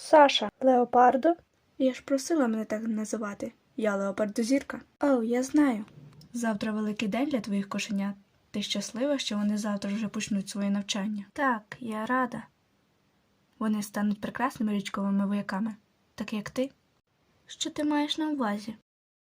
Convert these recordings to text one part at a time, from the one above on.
Саша, Леопардо? Я ж просила мене так називати. Я Леопардозірка. О, я знаю. Завтра великий день для твоїх кошенят. Ти щаслива, що вони завтра вже почнуть своє навчання? Так, я рада. Вони стануть прекрасними річковими вояками, так як ти. Що ти маєш на увазі?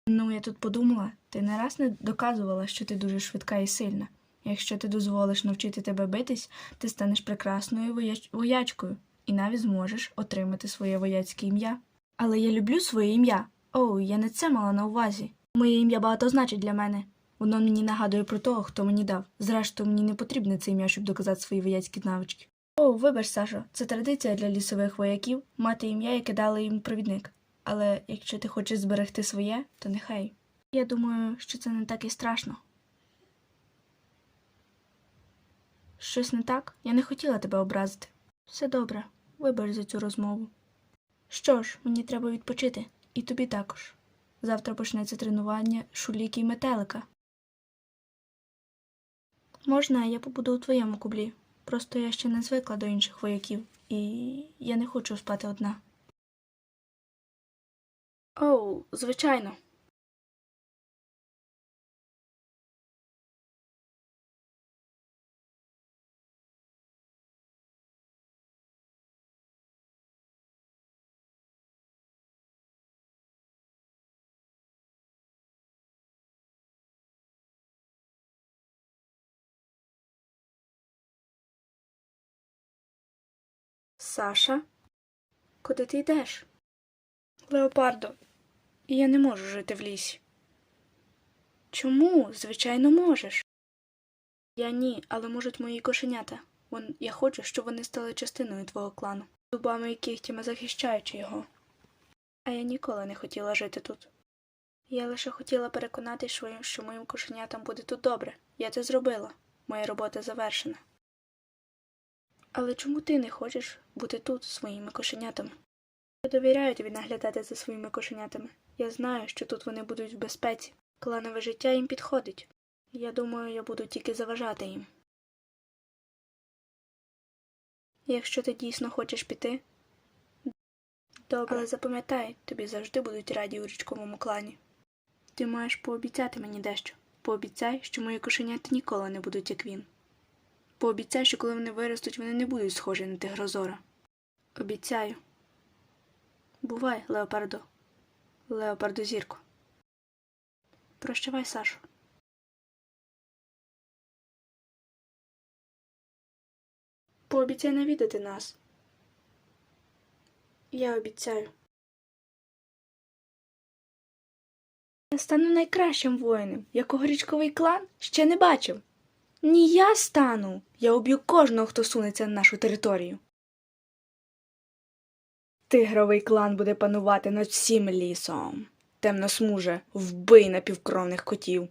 Ну, я тут подумала, ти не раз не доказувала, що ти дуже швидка і сильна. Якщо ти дозволиш навчити тебе битись, ти станеш прекрасною вояч... воячкою і навіть зможеш отримати своє вояцьке ім'я. Але я люблю своє ім'я. Оу, я не це мала на увазі. Моє ім'я багато значить для мене. Воно мені нагадує про того, хто мені дав. Зрештою, мені не потрібне це ім'я, щоб доказати свої вояцькі навички. О, вибач, Сашо, це традиція для лісових вояків мати ім'я, яке дали їм провідник. Але якщо ти хочеш зберегти своє, то нехай. Я думаю, що це не так і страшно. Щось не так? Я не хотіла тебе образити. Все добре, вибач за цю розмову. Що ж, мені треба відпочити, і тобі також. Завтра почнеться тренування шуліки й метелика. Можна, я побуду у твоєму кублі. Просто я ще не звикла до інших вояків, і я не хочу спати одна. Оу, звичайно. Саша? Куди ти йдеш? Леопардо, я не можу жити в лісі. Чому? Звичайно, можеш. Я ні, але можуть мої кошенята. Вон, я хочу, щоб вони стали частиною твого клану, зубами і кігтями захищаючи його. А я ніколи не хотіла жити тут. Я лише хотіла переконати, що що моїм кошенятам буде тут добре. Я це зробила. Моя робота завершена. Але чому ти не хочеш бути тут зі своїми кошенятами? Я довіряю тобі наглядати за своїми кошенятами. Я знаю, що тут вони будуть в безпеці. Кланове життя їм підходить. Я думаю, я буду тільки заважати їм. Якщо ти дійсно хочеш піти, добре запам'ятай, тобі завжди будуть раді у річковому клані. Ти маєш пообіцяти мені дещо. Пообіцяй, що мої кошенята ніколи не будуть як він. Пообіцяй, що коли вони виростуть, вони не будуть схожі на тигрозора. Обіцяю. Бувай, Леопардо. Леопардо зірко. Прощавай, Сашо. Пообіцяй навідати нас. Я обіцяю. Я стану найкращим воїном, якого річковий клан ще не бачив. Ні я стану. Я уб'ю кожного, хто сунеться на нашу територію. Тигровий клан буде панувати над всім лісом. Темно смуже, вбий напівкровних котів.